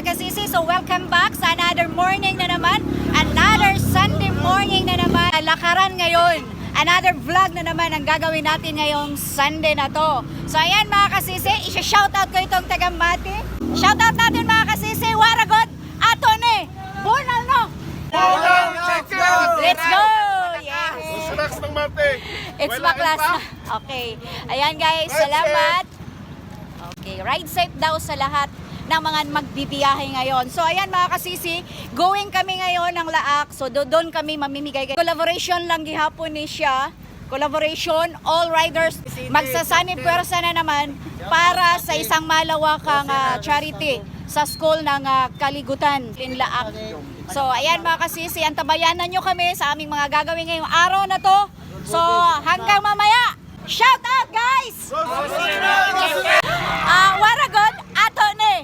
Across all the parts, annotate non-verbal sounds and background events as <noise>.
mga kasisi. So welcome back sa another morning na naman. Another Sunday morning na naman. Lakaran ngayon. Another vlog na naman ang gagawin natin ngayong Sunday na to. So ayan mga kasisi, isa-shoutout ko itong taga Mati. Shoutout natin mga kasisi, Waragot, Atone, Bonalno. Let's go! Yes! Snacks ng mate. It's na. Okay. Ayan guys, salamat. Okay, ride safe daw sa lahat ng mga magbibiyahe ngayon. So ayan mga kasisi, going kami ngayon ng Laak. So do- doon kami mamimigay. Collaboration lang gihapon ni siya. Collaboration, all riders magsasani pwersa na naman para sa isang malawakang ah, charity sa school ng ah, Kaligutan in Laak. So ayan mga kasisi, antabayanan nyo kami sa aming mga gagawin ngayong araw na to. So hanggang mamaya, shout out guys! Ah, Waragon, ato ni.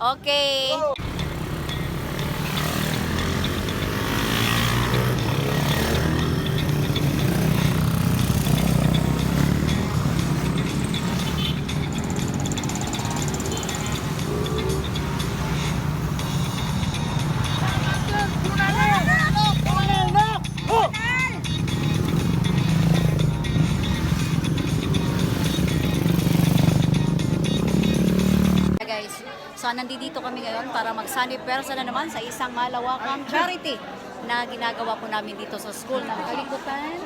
Okay. Nandito kami ngayon para magsani persa na naman sa isang malawakang charity na ginagawa po namin dito sa school ng Kalikutan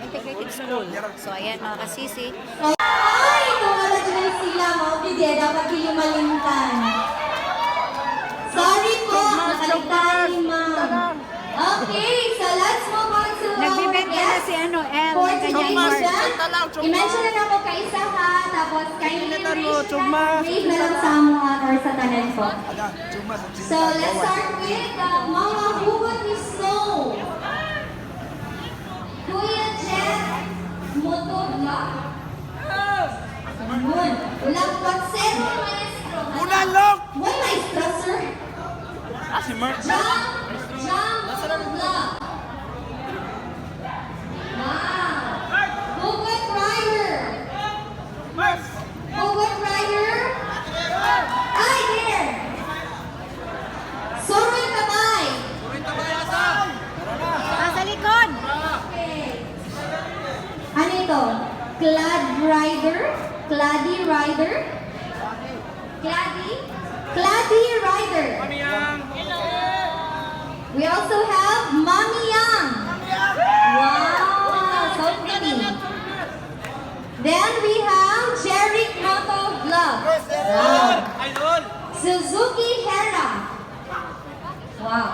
Integrated School. So ayan mga kasisi. Ay, dyan sila mo, hindi, dapat kilumalimtan. Sorry po, nakaligtaan ni ma'am. Okay, so let's move on Nagbibenta na si ano. For ng kanyang card. mission, i-mention na na po kay isa ha, tapos kindly Ilitan mo, raise Chugma. raise na lang sa amuan or sa tanan po. So let's start with the Mga Hugot ni Snow. Kuya Jet Motovlog. Yun. Lampatsero Maestro. Unalok! What maestro, sir? Ah, si Mark. Jam, Claddy Rider? Claddy? Claddy Rider. We also have Mami Yang. Wow, so pretty. Then we have Jeric Moto Vlog. Wow. Suzuki Hera. Wow.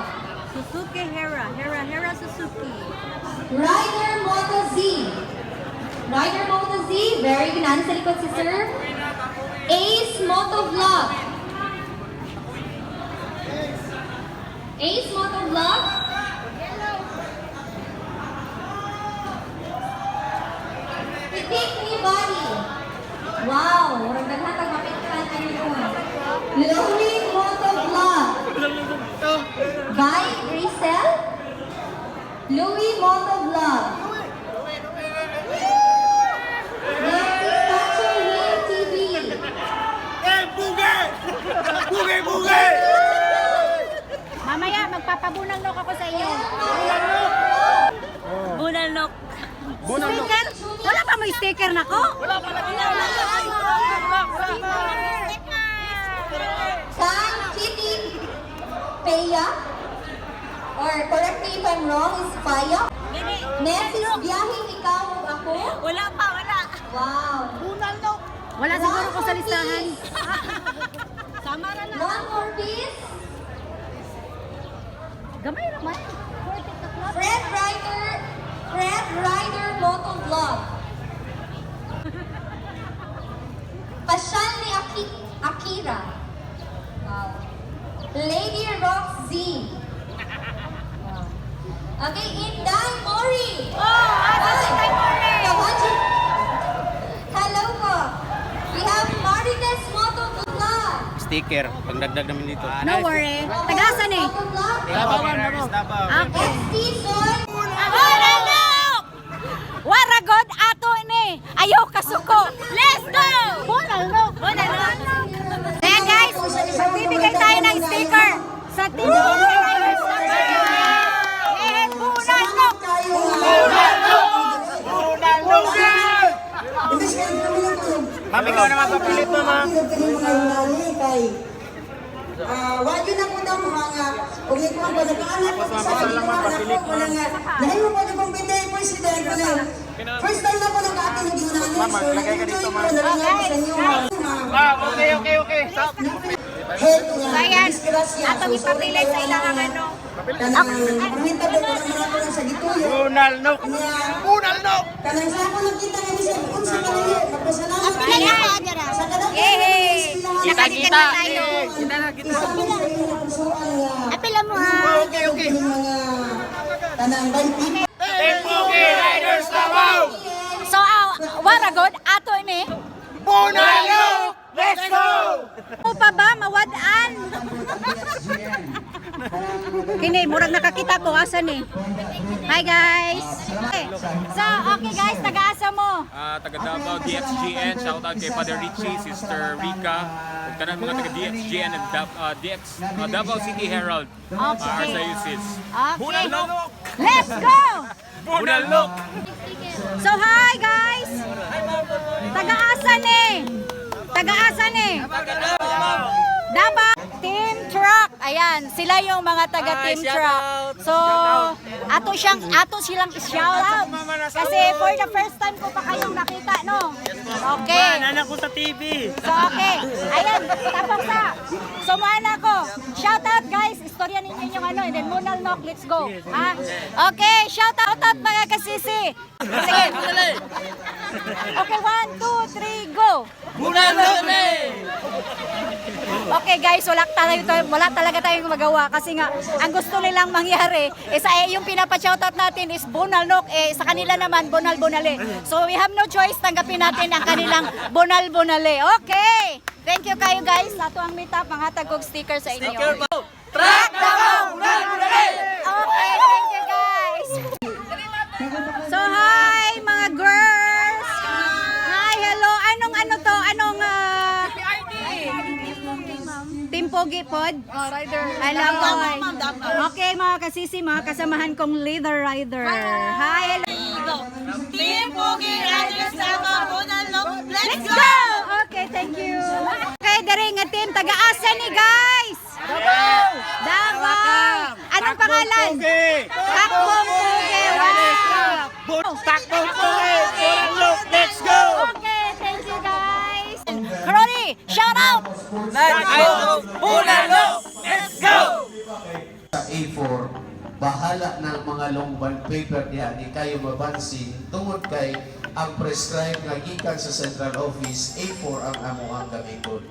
Suzuki Hera. Hera, Hera Suzuki. Rider Moto Z. Rider Moto Z. Very good. Nasa likod si Sir. Ace Moto Vlog. Ace Moto Vlog. Pitik ni Body. Wow. Murag naghatag mapitkan ano yun. Lonely Moto Vlog. By Grisel. Louis Moto Magpapabunalnok ako sa iyo. Bunalnok. Bunalok. Sticker? Wala pa may sticker na ko? Wala pa San Kitty Peya. Or correct me if I'm wrong, is Paya. Next is Biyahing Ikaw Ako. Wala pa, wala. Wow. Wala siguro ko sa listahan. <laughs> Sama na One more piece. Gamay naman. Fred Rider. Fred Rider Moto Vlog. <laughs> Pasyal ni Aki Akira. Wow. Lady Rock Z. Wow. Okay, Inday Mori. Oh, asa si Tay Mori? Kawaji. Hello po. We have Martinez Moto Vlog. Sticker. Pagdagdag namin dito. No worry. Tagasan eh. Moto Vlog. Okay. Waragod ato ni. Ayaw kasuko. Let's go! Bunalok. Bunalok. Kaya guys, Kapilog ka ng mga yunani kay Ah, wa yun ako mga ug ikaw ba nag-anak ko sa ginawa na ko wala nga. Dahil mo pa kung pwede president ko lang. First time na ko nag-atin ng yunani so nag-enjoy ko na ako sa inyo ah okay, okay, okay. Stop. nga So, ayan. Ato ipapilay sa ilang ano. Kanang Bunal no. Bunal no. kanang sa ako nakita nga Sir Unsa kanili magpasalamat Ayan. kayo. Sa kadang! Kita, kita tayo. Kita na kita. Apila mo ha. Okay, okay. Mga tanang banti. Tembugi Riders Davao. So, uh, waragod, ato ini. Bunal no. Let's go. Mo pa ba mawadaan? Kini, murag nakakita ko asan ni. Hi guys. Okay. So, okay guys, taga-asa mo. Ah, taga Davao DXGN, shout out kay Father Richie, Sister Rika, ug tanan mga taga DXGN and Dav- ah, DX ah, Davao City Herald. Uh, Okay. Archdiocese. Okay. Let's go! Bunalok! So, hi guys. Taga-asa ni. Taga-asa ni. Davao Team Truck. Ayan, sila yung mga taga Team Truck. So, ato siyang ato silang i-shout out. Kasi for the first time ko pa kayong nakita, no? Okay. Anak ko sa TV. So, okay. Ayan, tapos na. So, mana ko. Shout out, guys. Istorya ninyo yung ano, and then Munal Knock, let's go. Ha? Okay, shout out, out mga kasisi. Sige. Okay, one, two, three, go. Bunal no. Okay guys, wala talaga wala talaga tayong magawa kasi nga ang gusto nilang mangyari is eh, yung pinapa-shoutout natin is Bonal Nok eh sa kanila naman Bonal Bonale. So we have no choice tanggapin natin ang kanilang Bonal Bonale. Okay. Thank you kayo guys. Ato ang meetup ang hatag kog sticker sa inyo. Track Pogi Pod? Oh, rider. Hello. Okay, mga kasisi, mga kasamahan kong leader rider. Hi, hello. Team Pogi Riders Let's go! Okay, thank you. Okay, dere nga team taga-asa ni guys. Davao. Davao. Anong pangalan? Takbong Bunal no. Let's go. sa A4 bahala ng mga long bond paper niya. Ni kayo mabansin tungod kay ang prescribed nga gikan sa central office A4 ang amo ang gamiton.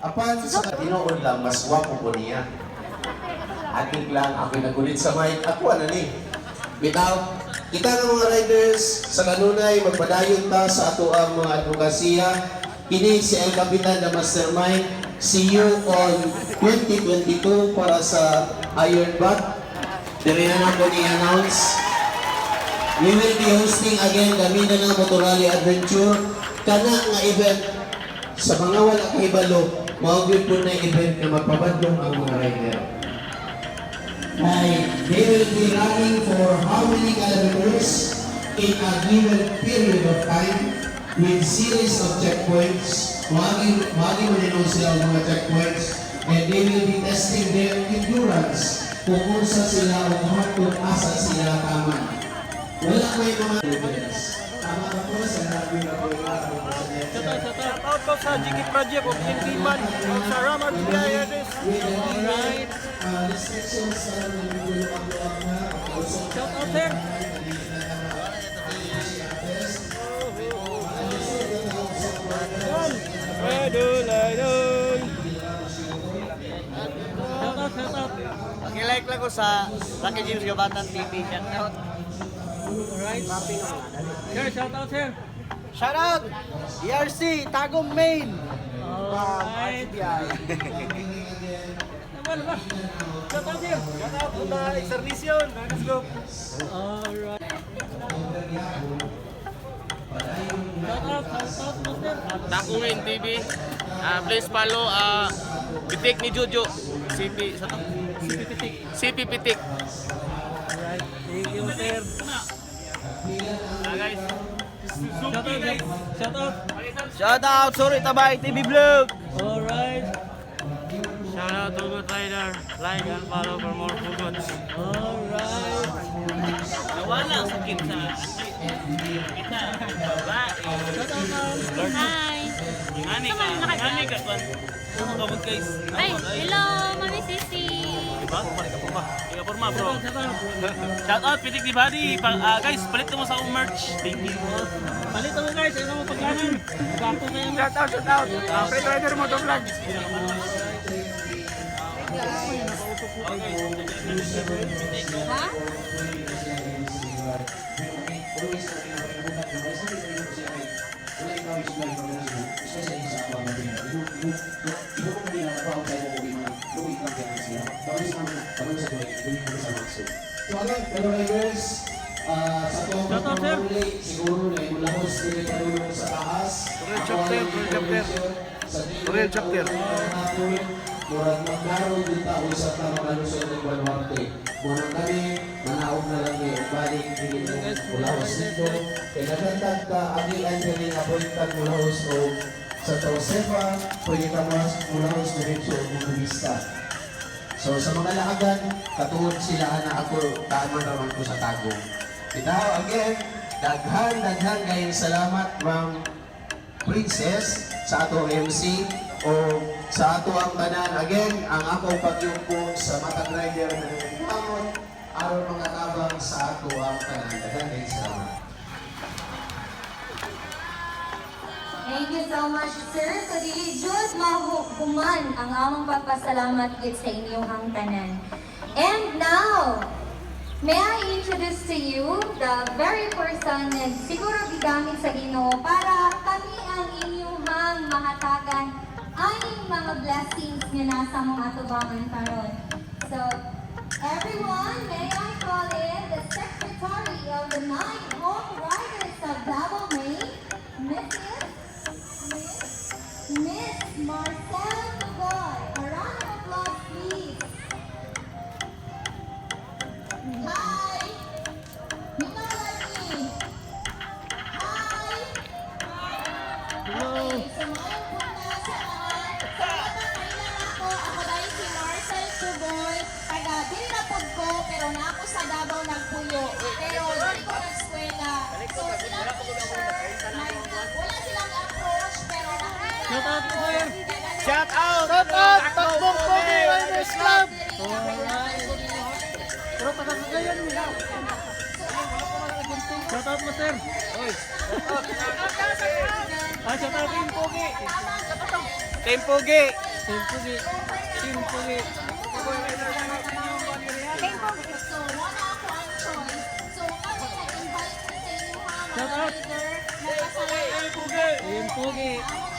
Apan sa tinuod lang mas wapo ko niya. Ating lang ako nagulit sa mic. Ako ano ni? Bitaw. Kita ng mga riders sa kanunay magpadayon ta sa ato ang mga advokasya. Kini si El Capitan na Mastermind. See you on 2022 para sa Iron Bat. Dire na nato ni-announce. We will be hosting again the Mindanao Motor Rally Adventure. Kana nga event sa mga wala kahibalo, maugyod po na event na magpabadlong ang mga rider. Ay, they will be running for how many kilometers in a given period of time with series of checkpoints. Magi magi mo nino sila ang mga checkpoints and they will be testing their endurance kung unsa sila o kung asa sila tama. Wala may mga evidence. Tama ba po sa nabi na po yung Shout out ko sa Jiggy Project of Intiman. Sa Ramar Riders. Alright. Uh, Shout out sir. Idol, idol. Shout out, shout out. Pakilike lang ko sa Lucky James Gabatan TV. Shout out. Alright. Sir, shout out sir. Shout out! ERC, Tagum Main. Alright. Naman ba? Shout out sir. Shout out the Exarnition. Let's go. Alright. Shout out, shout out. Takuin TV. Ah, please follow ah Pitik ni Jojo. CP sa to? CP Pitik. CP Pitik. Alright. Thank you sir. Ah, guys. Suzuki guys. Shout out. Shout out, sorry Tabay TV Vlog. Alright. Shout out to Good Rider. Like and follow for more Goods. Alright. Nawala sa kita. Hi! Ngani ka. Ngani ka. Ano ka mag guys? Ay, hello, Mami Sisi! Diba? Ika porma bro. Shout out Pitik di Body. Ah, guys, palit mo sa akong merch. Thank you. Palit mo guys. Ano mo kayo. Shout out, shout out. Uh, Fred Rider Moto Vlog. Ha? So again, pero riders, ah, sa to Shout out, sir. mahuli, siguro na yung lahos dili padulong sa taas. Real chapter, real chapter. Real chapter. Murag maglaro din tao sa tama kalusot ng Baluarte. Murag kami, manaog na lang ni balik dili ng mulahos dito. Kaya nagantag ka, agi ang dili nga pwedeng mulahos o sa pwede ka mas mulahos diretso o bumista. So sa mga laagan, katuod sila na ako tama naman ko sa tagong. Itaw again, daghan daghan kayong salamat ma'am Princess sa ato MC o sa ato ang tanan again ang akong pagyupo sa matag rider na nagpamon aron mga tabang sa ato ang tanan. Daghan kayong salamat. Thank you so much, sir. So, dili jud mahukuman ang among pagpasalamat gid sa inyong hangtanan. And now, may I introduce to you the very person na siguro gigamit sa Ginoo para kami ang inyong mahatagan mga blessings nga nasa mga atubangan karon. So, everyone, may I call in the Secretary of the Nine Shout out po, sir. Shout out. Shout out. Takbong Pogi Riders Club. Pero patagayan nila. Shout out mo, sir. Oy. Ah, shout out Team Pogi. Team Pogi. Team Pogi. Team Pogi. Ha, mga Shout out. Team Pogi.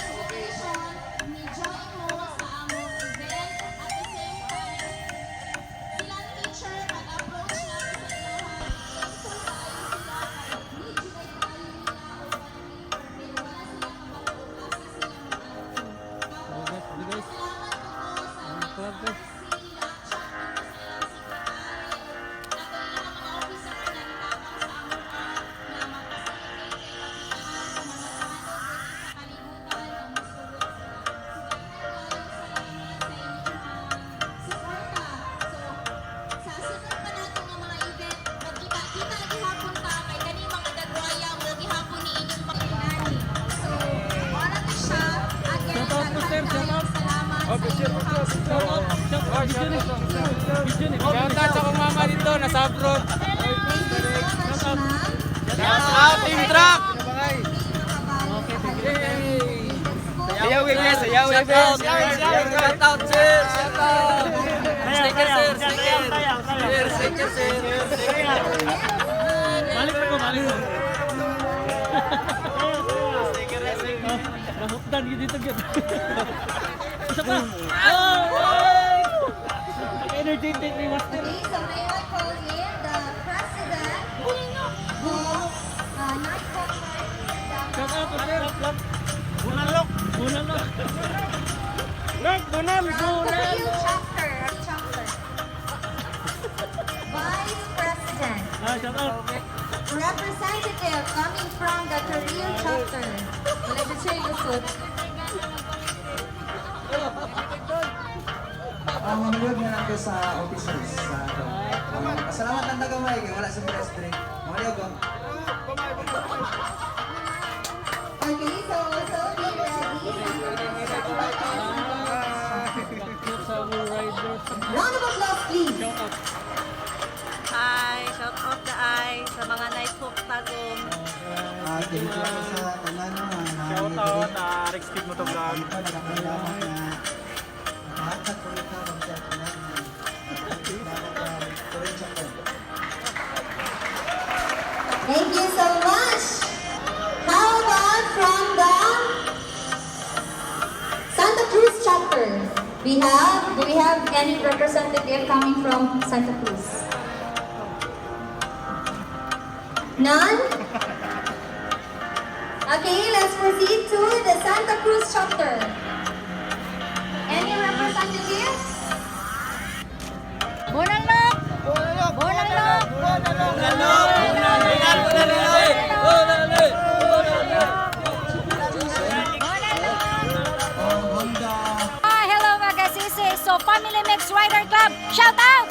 Dito, nasa abroad. Ma'am. Shout out Team Truck. Sayaw guys, sayaw guys. Shout out sir. Shout out. Sticker sir, sticker. Sir, sticker sir. Balik ako, balik ako. Nahukdan yun dito gyud. Isa pa. Oh! Energetic ni Master. Okay, so lok. Lok, bunan, bunan. Review chapter, chapter. Vice President. Ah, shout out. representative coming from the Korean chapter. Siya siya ilusot. Ang manuwag na lang sa officers. Sa, uh, pasalamat ang tagamay. Wala sa press break. Manuwag ko. Okay, so so shout out the eye sa mga night hawk tagong. Ah, thank you sa tanan no. Shout out, uh, Rex Kid mo to vlog. Nakakalamat na nakahatag ko kung sa tanan na. Thank you so much. How about from the Santa Cruz chapter? We have, do we have any representative coming from Santa Cruz? None? Okay, let's proceed to the Santa Cruz chapter. Any representative? Bonalok! Bonalok! Ah, hello mga kasisi. So, Family Mix Rider Club, shout out!